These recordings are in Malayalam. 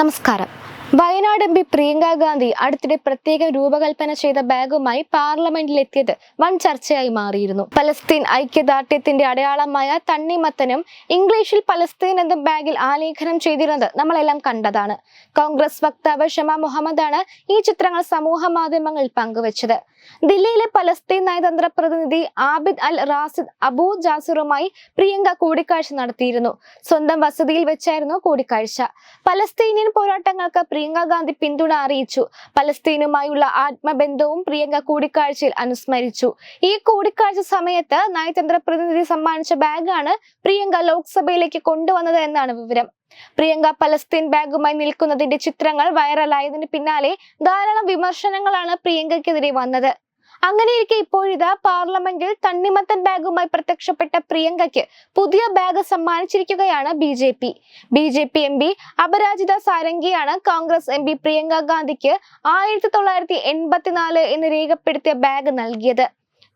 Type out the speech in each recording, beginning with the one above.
നമസ്കാരം. വയനാട് എം പി പ്രിയങ്ക ഗാന്ധി അടുത്തിടെ പ്രത്യേക രൂപകൽപ്പന ചെയ്ത ബാഗുമായി പാർലമെന്റിലെത്തിയത് വൻ ചർച്ചയായി മാറിയിരുന്നു. പലസ്തീൻ ഐക്യദാർഢ്യത്തിന്റെ അടയാളമായ തണ്ണിമത്തനും ഇംഗ്ലീഷിൽ പലസ്തീൻ എന്ന ബാഗിൽ ആലേഖനം ചെയ്തിരുന്നത് നമ്മളെല്ലാം കണ്ടതാണ്. കോൺഗ്രസ് വക്താവ് ഷമ മുഹമ്മദാണ് ഈ ചിത്രങ്ങൾ സമൂഹ മാധ്യമങ്ങളിൽ പങ്കുവച്ചത്. ദില്ലിയിലെ പലസ്തീൻ നയതന്ത്ര പ്രതിനിധി ആബിദ് അൽ റാസിദ് അബൂ ജാസിറുമായി പ്രിയങ്ക കൂടിക്കാഴ്ച നടത്തിയിരുന്നു. സ്വന്തം വസതിയിൽ വെച്ചായിരുന്നു കൂടിക്കാഴ്ച. പലസ്തീനിയൻ പോരാട്ടങ്ങൾക്ക് പ്രിയങ്ക ഗാന്ധി പിന്തുണ അറിയിച്ചു. പലസ്തീനുമായുള്ള ആത്മബന്ധവും പ്രിയങ്ക കൂടിക്കാഴ്ചയിൽ അനുസ്മരിച്ചു. ഈ കൂടിക്കാഴ്ച സമയത്ത് നയതന്ത്ര പ്രതിനിധി സമ്മാനിച്ച ബാഗാണ് പ്രിയങ്ക ലോക്സഭയിലേക്ക് കൊണ്ടുവന്നത് എന്നാണ് വിവരം. പ്രിയങ്ക പലസ്തീൻ ബാഗുമായി നിൽക്കുന്നതിന്റെ ചിത്രങ്ങൾ വൈറലായതിനു പിന്നാലെ ധാരാളം വിമർശനങ്ങളാണ് പ്രിയങ്കയ്ക്കെതിരെ വന്നത്. അങ്ങനെയിരിക്കെ ഇപ്പോഴിതാ പാർലമെന്റിൽ തണ്ണിമത്തൻ ബാഗുമായി പ്രത്യക്ഷപ്പെട്ട പ്രിയങ്കയ്ക്ക് പുതിയ bag സമ്മാനിച്ചിരിക്കുകയാണ് B J P. B J P M P Aparajita സാരംഗിയാണ് Congress M P Priyanka ഗാന്ധിക്ക് ആയിരത്തി തൊള്ളായിരത്തി എൺപത്തിനാല് എന്ന് രേഖപ്പെടുത്തിയ ബാഗ് നൽകിയത്.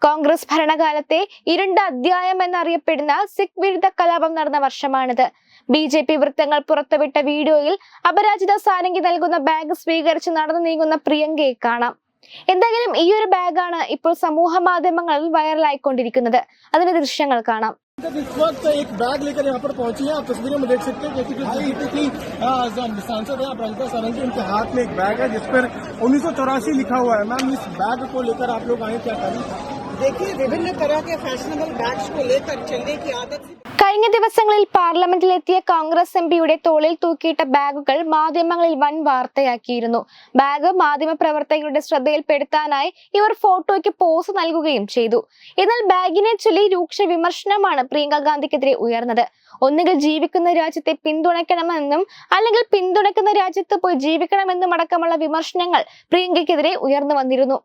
കോൺഗ്രസ് ഭരണകാലത്തെ ഇരുണ്ട അധ്യായം എന്നറിയപ്പെടുന്ന സിഖ് വിരുദ്ധ കലാപം നടന്ന വർഷമാണിത്. ബി ജെ പി വൃത്തങ്ങൾ പുറത്തുവിട്ട വീഡിയോയിൽ അപരാജിത സാരംഗി നൽകുന്ന ബാഗ് സ്വീകരിച്ച് നടന്നു നീങ്ങുന്ന പ്രിയങ്കയെ കാണാം. എന്തായാലും ഈ ഒരു ബാഗാണ് ഇപ്പോൾ സമൂഹ മാധ്യമങ്ങളിൽ വൈറലായിക്കൊണ്ടിരിക്കുന്നത് അതിന്റെ ദൃശ്യങ്ങൾ കാണാം जब इस वक्त एक बैग लेकर यहाँ पर पहुंची हैं आप तस्वीरों में देख सकते हैं जैसे कि दिल्ली की अ, सांसद है अपराजिता सारंगी उनके हाथ में एक बैग है जिस पर उन्नीस लिखा हुआ है मैम इस बैग को लेकर आप लोग आए क्या करें देखिए विभिन्न तरह के फैशनेबल बैग्स को लेकर चलने की आदत से കഴിഞ്ഞ ദിവസങ്ങളിൽ പാർലമെന്റിലെത്തിയ കോൺഗ്രസ് എം പിയുടെ തോളിൽ തൂക്കിയിട്ട ബാഗുകൾ മാധ്യമങ്ങളിൽ വൻ വാർത്തയാക്കിയിരുന്നു. ബാഗ് മാധ്യമപ്രവർത്തകരുടെ ശ്രദ്ധയിൽപ്പെടുത്താനായി ഇവർ ഫോട്ടോയ്ക്ക് പോസ് നൽകുകയും ചെയ്തു. എന്നാൽ ബാഗിനെ ചൊല്ലി രൂക്ഷ വിമർശനമാണ് പ്രിയങ്ക ഗാന്ധിക്കെതിരെ ഉയർന്നത്. ഒന്നുകിൽ ജീവിക്കുന്ന രാജ്യത്തെ പിന്തുണയ്ക്കണമെന്നും അല്ലെങ്കിൽ പിന്തുണയ്ക്കുന്ന രാജ്യത്ത് പോയി ജീവിക്കണമെന്നും അടക്കമുള്ള വിമർശനങ്ങൾ പ്രിയങ്കയ്ക്കെതിരെ ഉയർന്നു വന്നിരുന്നു.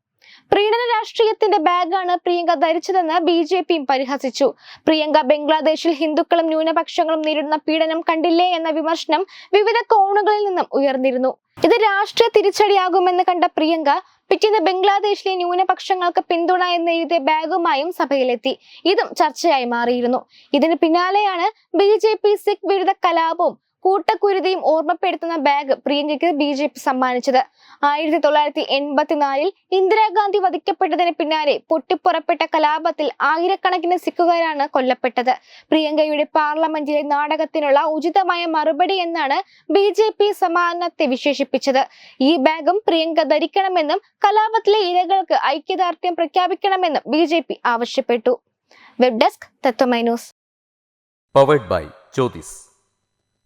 പ്രീണന രാഷ്ട്രീയത്തിന്റെ ബാഗാണ് പ്രിയങ്ക ധരിച്ചതെന്ന് ബി ജെ പിയും പരിഹസിച്ചു. പ്രിയങ്ക ബംഗ്ലാദേശിൽ ഹിന്ദുക്കളും ന്യൂനപക്ഷങ്ങളും നേരിടുന്ന പീഡനം കണ്ടില്ലേ എന്ന വിമർശനം വിവിധ കോണുകളിൽ നിന്നും ഉയർന്നിരുന്നു. ഇത് രാഷ്ട്രീയ തിരിച്ചടിയാകുമെന്ന് കണ്ട പ്രിയങ്ക പിറ്റേന്ന് ബംഗ്ലാദേശിലെ ന്യൂനപക്ഷങ്ങൾക്ക് പിന്തുണ എന്ന് എഴുതിയ ബാഗുമായും സഭയിലെത്തി. ഇതും ചർച്ചയായി മാറിയിരുന്നു. ഇതിന് പിന്നാലെയാണ് ബി ജെ പി സിഖ് വിരുദ്ധ കലാപവും കൂട്ടക്കുരുതിയും ഓർമ്മപ്പെടുത്തുന്ന ബാഗ് പ്രിയങ്കയ്ക്ക് ബി ജെ പി സമ്മാനിച്ചത്. ആയിരത്തി തൊള്ളായിരത്തി എൺപത്തിനാലിൽ ഇന്ദിരാഗാന്ധി വധിക്കപ്പെട്ടതിന് പിന്നാലെ പൊട്ടിപ്പുറപ്പെട്ട കലാപത്തിൽ ആയിരക്കണക്കിന് സിഖുകാരാണ് കൊല്ലപ്പെട്ടത്. പ്രിയങ്കയുടെ പാർലമെന്റിലെ നാടകത്തിനുള്ള ഉചിതമായ മറുപടി എന്നാണ് ബി ജെ പി സമ്മാനത്തെ വിശേഷിപ്പിച്ചത്. ഈ ബാഗും പ്രിയങ്ക ധരിക്കണമെന്നും കലാപത്തിലെ ഇരകൾക്ക് ഐക്യദാർഢ്യം പ്രഖ്യാപിക്കണമെന്നും ബി ജെ പി ആവശ്യപ്പെട്ടു. Web desk Tatwamayi news.